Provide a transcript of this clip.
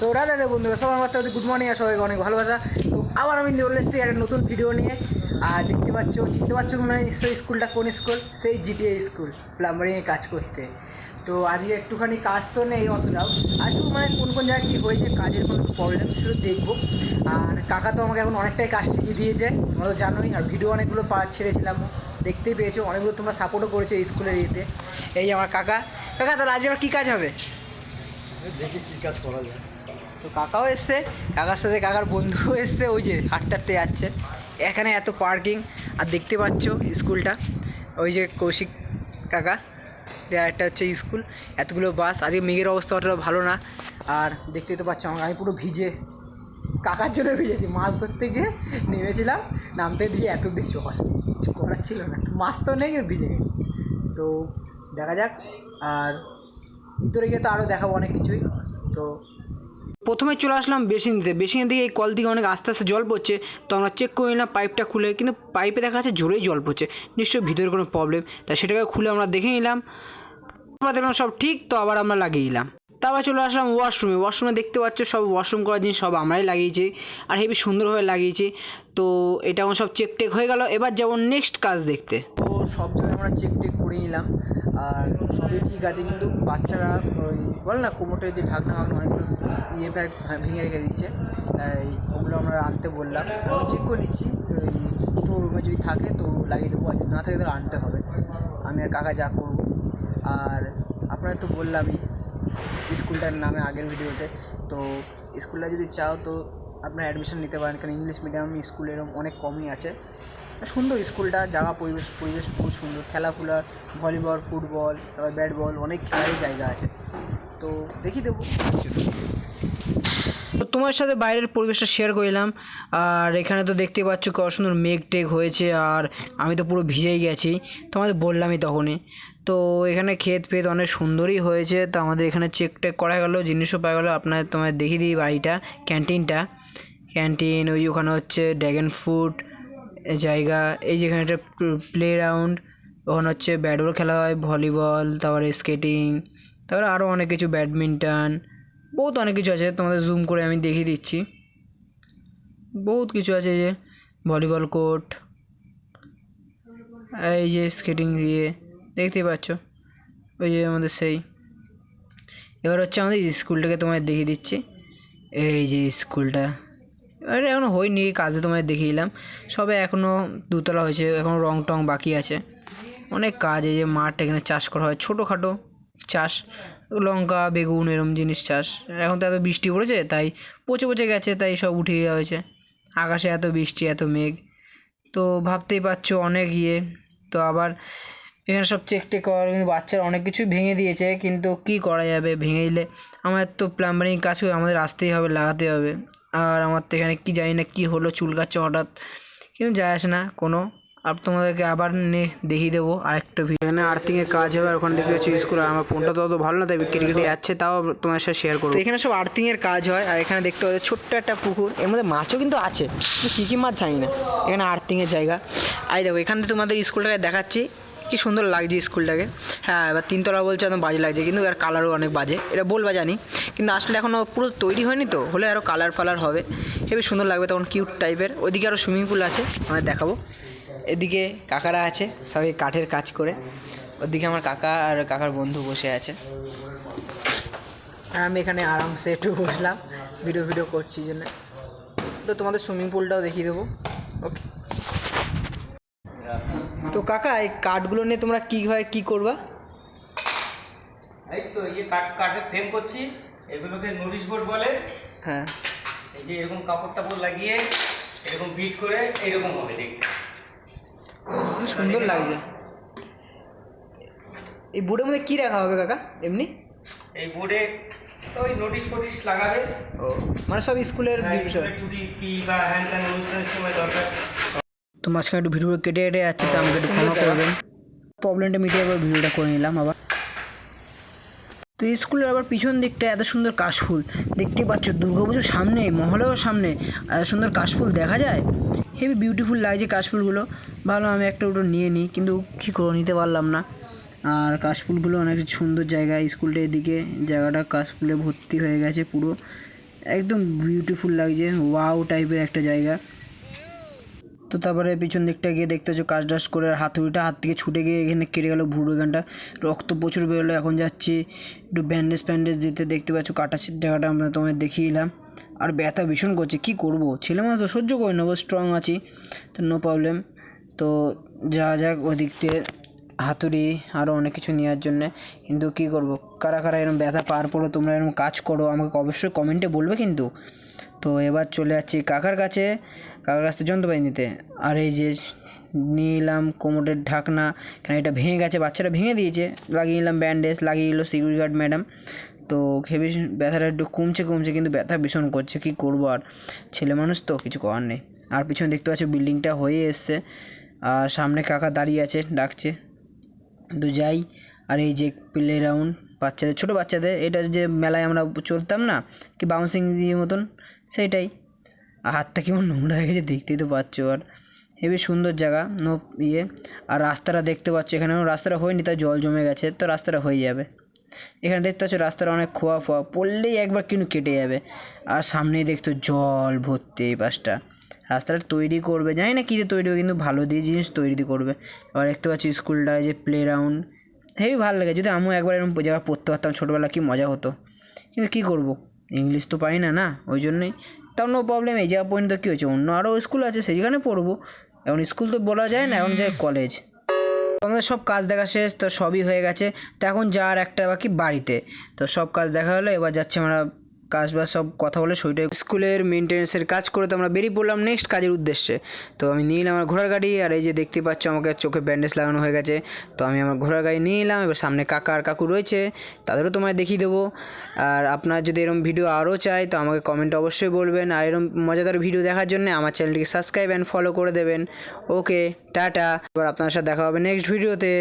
তো রাজা রে বন্ধুরা, সবার মাত্র গুড মর্নিং আর সবাইকে অনেক ভালোবাসা। তো আবার আমি চলে এসেছি একটা নতুন ভিডিও নিয়ে। আর দেখতে পাচ্ছ, চিনতে পারছ মনে হয় নিশ্চয়ই স্কুলটা কোন স্কুল? সেই জিটিএ স্কুল প্লাম্বারিংয়ে কাজ করতে। তো আজকে একটুখানি কাজ তো নেই অতটাও। শুধু মানে কোন কোন জায়গায় কী হয়েছে, কাজের কোনো প্রবলেম শুধু দেখব। আর কাকা তো আমাকে এখন অনেকটাই কাজ শিখিয়ে দিয়েছে, তোমরা তো জানোই। আর ভিডিও অনেকগুলো পা ছেড়েছিলাম। দেখতেই পেয়েছ, অনেকগুলো তোমরা সাপোর্টও করেছ স্কুলের ইয়েতে। এই আমার কাকা। কাকা, তাহলে আজ আমার কী কাজ হবে? দেখি কি কাজ করা যায়। তো কাকাও এসছে, কাকার সাথে কাকার বন্ধুও এসছে, ওই যে হাঁটতে হাঁটতে যাচ্ছে। এখানে এত পার্কিং আর দেখতে পাচ্ছ স্কুলটা, ওই যে কৌশিক কাকা একটা হচ্ছে স্কুল, এতগুলো বাস আজকে মেঘের অবস্থা অতটা ভালো না, আর দেখতেই তো পাচ্ছ আমি পুরো ভিজে, কাকার জন্য ভিজেছি, মাছ ধরতে গিয়ে নেমেছিলাম, নামতে দিয়ে এত দিন জল, কিছু করার ছিল না, মাছ তো নেই ভিজে গেছি। তো দেখা যাক, আর ভিতরে গিয়ে তো আরও দেখাবো অনেক কিছুই, তো প্রথমে চলে আসলাম বেসিনতে। বেসিনের দিকে এই কল থেকে অনেক আস্তে আস্তে জল পড়ছে, তো আমরা চেক করে নিলাম পাইপটা খুলে, কিন্তু পাইপে দেখা যাচ্ছে জোরেই জল পড়ছে। নিশ্চয়ই ভিতরে কোনো প্রবলেম তাই সেটাকে খুলে আমরা দেখে নিলাম। আমরা দেখলাম সব ঠিক, তো আবার আমরা লাগিয়ে নিলাম তারপর চলে আসলাম ওয়াশরুমে ওয়াশরুমে দেখতে পাচ্ছ সব ওয়াশরুম করার জিনিস সব আমরাই লাগিয়েছি, আর হেবি সুন্দরভাবে লাগিয়েছি। তো এটা আমার সব চেক টেক হয়ে গেল। এবার যেমন নেক্সট কাজ দেখতে। তো সব জায়গায় আমরা চেক টেক করে নিলাম। আর সবই ঠিক আছে, কিন্তু বাচ্চারা ওই বল না কোমোটের যে ঢাকনা ভাগনা অনেকগুলো ইয়ে ব্যাগ ভেঙে রেখে দিচ্ছে। তাই ওগুলো আমরা আনতে বললাম। চেক করে নিচ্ছি, ওই রুমে যদি থাকে তো লাগিয়ে দেবো, আর যদি না থাকে তাহলে আনতে হবে। আমি আর কাকা যা করব। আর আপনারা তো বললামই, স্কুলটার নামে আগের ভিডিওতে তো স্কুলটা যদি চাও তো আপনারা অ্যাডমিশন নিতে পারেন, কারণ ইংলিশ মিডিয়াম স্কুল এরকম অনেক কমই আছে। সুন্দর স্কুলটা জায়গা, পরিবেশ পরিবেশ খুব সুন্দর। খেলাফুলা ভলিবল ফুটবল তারপর ব্যাট বল অনেক খেলারই জায়গা আছে। তো দেখি দেবো। তো তোমার সাথে বাইরের পরিবেশটা শেয়ার করলাম আর এখানে তো দেখতে পাচ্ছ কত সুন্দর মেঘ টেক হয়েছে, আর আমি তো পুরো ভিজেই গেছি। তোমাদের বললামই তখনই। তো এখানে ক্ষেত ফেত অনেক সুন্দরই হয়েছে। তো আমাদের এখানে চেক টেক করা গেলো, জিনিসও পাওয়া গেলো। আপনার তোমায় দেখিয়ে দিই বাড়িটা ক্যান্টিনটা ক্যান্টিন, ওই ওখানে হচ্ছে ড্র্যাগন ফ্রুট জায়গা, এই যেখানে একটা প্লে গ্রাউন্ড ওখানে হচ্ছে ব্যাট বল খেলা হয় ভলিবল তারপরে স্কেটিং তারপরে আরও অনেক কিছু ব্যাডমিন্টন বহুত অনেক কিছু আছে, তোমাদের জুম করে আমি দেখিয়ে দিচ্ছি। বহুত কিছু আছে যে ভলিবল কোর্ট এই যে স্কেটিং ইয়ে দেখতেই পাচ্ছ, ওই যে আমাদের সেই। এবার হচ্ছে আমাদের স্কুলটাকে তোমায় দেখিয়ে দিচ্ছি, এই যে স্কুলটা আরে এখনও হয়নি, কাজে তোমায় দেখিয়ে দিলাম। সবে এখনও দুতলা হয়েছে এখনও রং টং বাকি আছে। অনেক কাজ, এই যে মাঠ এখানে চাষ করা হয়, ছোটোখাটো চাষ। লঙ্কা, বেগুন, এরম জিনিস চাষ। এখন তো এত বৃষ্টি পড়েছে, তাই পচে পচে গেছে, তাই সব উঠিয়ে দেওয়া হয়েছে। আকাশে এত বৃষ্টি, এত মেঘ। তো ভাবতেই পারছ অনেক ইয়ে। তো আবার এখানে সব চেক টেক করার কিন্তু বাচ্চারা অনেক কিছুই ভেঙে দিয়েছে, কিন্তু কি করা যাবে? ভেঙে দিলে আমার তো প্লাম্বারিং কাজ আমাদের আসতেই হবে লাগাতে হবে। আর আমার তো এখানে কী জানি না কী হলো চুল চুলকাচ্ছে হঠাৎ। কিন্তু যায় আসে না কোনো। আর তোমাদেরকে আবার নে দেখিয়ে দেবো আরেকটা ভিডিও এখানে আর্থিংয়ের কাজ হবে আর ওখানে দেখতে পাচ্ছি স্কুল আর আমার ফোনটা তো অত ভালো না তাই কেটে কেটে যাচ্ছে তাও তোমার সাথে শেয়ার করব। এখানে সব আর্থিংয়ের কাজ হয় আর এখানে দেখতে পাচ্ছি ছোট্ট একটা পুকুর এর মধ্যে মাছও কিন্তু আছে কিন্তু কী কী মাছ জানি না। এখানে আর্থিংয়ের জায়গা। আই দেখো এখান থেকে তোমাদের স্কুলটাকে দেখাচ্ছি। কি সুন্দর লাগছে স্কুলটাকে। হ্যাঁ এবার তিনতলা বলছে একদম বাজে লাগছে, কিন্তু এর কালারও অনেক বাজে। এটা বলবা জানি, কিন্তু আসলে এখনও পুরো তৈরি হয়নি তো, হলে আরও কালার ফালার হবে। হেবি সুন্দর লাগবে তখন কিউট টাইপের ওইদিকে আরও সুইমিং পুল আছে আমি দেখাবো। এদিকে কাকারা আছে, সবাই কাঠের কাজ করে। ওদিকে আমার কাকা আর কাকার বন্ধু বসে আছে। আমি এখানে আরামসে একটু বসলাম ভিডিও ভিডিও করছি জন্য। তো তোমাদের সুইমিং পুলটাও দেখিয়ে দেবো। ওকে তো কাকা এই কাঠগুলো নিয়ে তোমরা কীভাবে কী করবা? এই তো এই কাঠ কাঠের ফ্রেম করছি। এগুলোকে নোটিশ বোর্ড বলে। হ্যাঁ। এই যে এরকম কাপড় টাপড় লাগিয়ে এরকম বিট করে এরকম হবে দেখতে খুব সুন্দর লাগছে। এই বোর্ডের মধ্যে কী রাখা হবে কাকা এমনি? এই বোর্ডে ওই নোটিশ ফোটিশ লাগাবে। ও মানে সব স্কুলের হ্যাঁ, বিষয়। ছুটি কি বা হ্যান ত্যান অনুষ্ঠানের সময় দরকার। তো মাঝখানে একটু ভিডিও কেটে কেটে যাচ্ছে তো আমাকে একটু ক্ষমা করবেন প্রবলেমটা মিটিয়ে একবার ভিডিওটা করে নিলাম আবার। তো স্কুলের আবার পিছন দিকটা এত সুন্দর কাশফুল। দেখতে পাচ্ছ দুর্গাপুজোর সামনে মহলেও সামনে এত সুন্দর কাশফুল দেখা যায়? হেবি বিউটিফুল লাগছে কাশফুলগুলো। ভালো আমি একটা ওটা নিয়ে নিই কিন্তু কী করে নিতে পারলাম না। আর কাশফুলগুলো অনেক সুন্দর জায়গা স্কুলটা এদিকে জায়গাটা কাশফুলে ভর্তি হয়ে গেছে পুরো। একদম বিউটিফুল লাগছে ওয়াও টাইপের একটা জায়গা। তো তারপরে পিছন দিকটা গিয়ে দেখতে হচ্ছে কাজ টাজ করে আর হাতুড়িটা হাত থেকে ছুটে গিয়ে এখানে কেটে গেলো ভুড়ো এখানটা রক্ত প্রচুর বেরোলো, এখন যাচ্ছি একটু ব্যান্ডেজ ফ্যান্ডেজ দিতে। দেখতে পাচ্ছ কাটা জায়গাটা আমরা তোমায় দেখিয়ে দিলাম আর ব্যথা ভীষণ করছে, কী করব? ছেলে মানুষ তো সহ্য করে নেব স্ট্রং আছি, তো নো প্রবলেম তো যা যাক ওদিক দিয়ে হাতুড়ি আরও অনেক কিছু নেওয়ার জন্যে। কিন্তু কী করব? কারা কারা এরকম ব্যথা পার পড়ো তোমরা এরকম কাজ করো, আমাকে অবশ্যই কমেন্টে বলবে কিন্তু। তো এবার চলে যাচ্ছি কাকার কাছে। কাকার কাছ থেকে যন্ত্রপাতি নিতে। আর এই যে নিলাম কোমরের ঢাকনা, কেন এটা ভেঙে গেছে, বাচ্চাটা ভেঙে দিয়েছে। লাগিয়ে নিলাম ব্যান্ডেজ লাগিয়ে দিল সিকিউরিটি গার্ড ম্যাডাম তো বেশ ব্যথাটা একটু কমছে কমছে, কিন্তু ব্যথা ভীষণ করছে। কী করব আর? ছেলে মানুষ তো, কিছু করার নেই। আর পিছনে দেখতে পাচ্ছ বিল্ডিংটা হয়ে এসছে। আর সামনে কাকা দাঁড়িয়ে আছে, ডাকছে। তো যাই। আর এই যে প্লে গ্রাউন্ড বাচ্চাদের, ছোটো বাচ্চাদের এটা যে মেলায় আমরা চলতাম না, কি বাউন্সিং দিয়ে মতন, সেইটাই। আর হাতটা কেমন নোংরা হয়ে গেছে দেখতেই তো পাচ্ছ আর। হেবি সুন্দর জায়গা, নো ইয়ে। আর রাস্তাটা দেখতে পাচ্ছ এখানে রাস্তাটা হয়নি তাই জল জমে গেছে, তো রাস্তাটা হয়ে যাবে। এখানে দেখতে পাচ্ছ, রাস্তাটা অনেক খোয়া ফোয়া, পড়লেই একবার কিন্তু কেটে যাবে। আর সামনেই দেখতো জল ভর্তি এই পাশটা। রাস্তাটা তৈরি করবে, জানি না কী দিয়ে তৈরি হবে, কিন্তু ভালো দিয়ে জিনিস তৈরি করবে। আবার দেখতে পাচ্ছি, স্কুলটা যে প্লে গ্রাউন্ড হেবি ভালো লাগে। যদি আমিও একবার এরকম জায়গা পড়তে পারতাম ছোটোবেলা, কী মজা হতো। কিন্তু কী করব? ইংলিশ তো পারি না না, ওই জন্যই। তাও অন্য প্রবলেম এই জায়গা পর্যন্ত কী হয়েছে? অন্য আরও স্কুল আছে, সেইখানে পড়ব। এখন স্কুল তো বলা যায় না, এখন যায় কলেজ আমাদের সব কাজ দেখা শেষ, তো সবই হয়ে গেছে। তো এখন যাওয়ার একটা বাকি বাড়িতে। তো সব কাজ দেখা হলো, এবার যাচ্ছে আমরা কাজ বাজ সব কথা বলে শরীরটা স্কুলের মেনটেন্সের কাজ করে তো আমরা বেরিয়ে পড়লাম নেক্সট কাজের উদ্দেশ্যে। তো আমি নিয়ে নিলাম আমার ঘোড়ার গাড়ি, আর এই যে দেখতে পাচ্ছ আমাকে চোখে ব্যান্ডেজ লাগানো হয়ে গেছে। তো আমি আমার ঘোড়ার গাড়ি নিয়ে নিলাম এবার সামনে কাকা আর কাকু রয়েছে, তাদেরও তোমায় দেখিয়ে দেবো। আর আপনার যদি এরকম ভিডিও আরও চাই, তো আমাকে কমেন্ট অবশ্যই বলবেন। আর এরকম মজাদার ভিডিও দেখার জন্য আমার চ্যানেলটিকে সাবস্ক্রাইব অ্যান্ড ফলো করে দেবেন। ওকে, টাটা। এবার আপনার সাথে দেখা হবে নেক্সট ভিডিওতে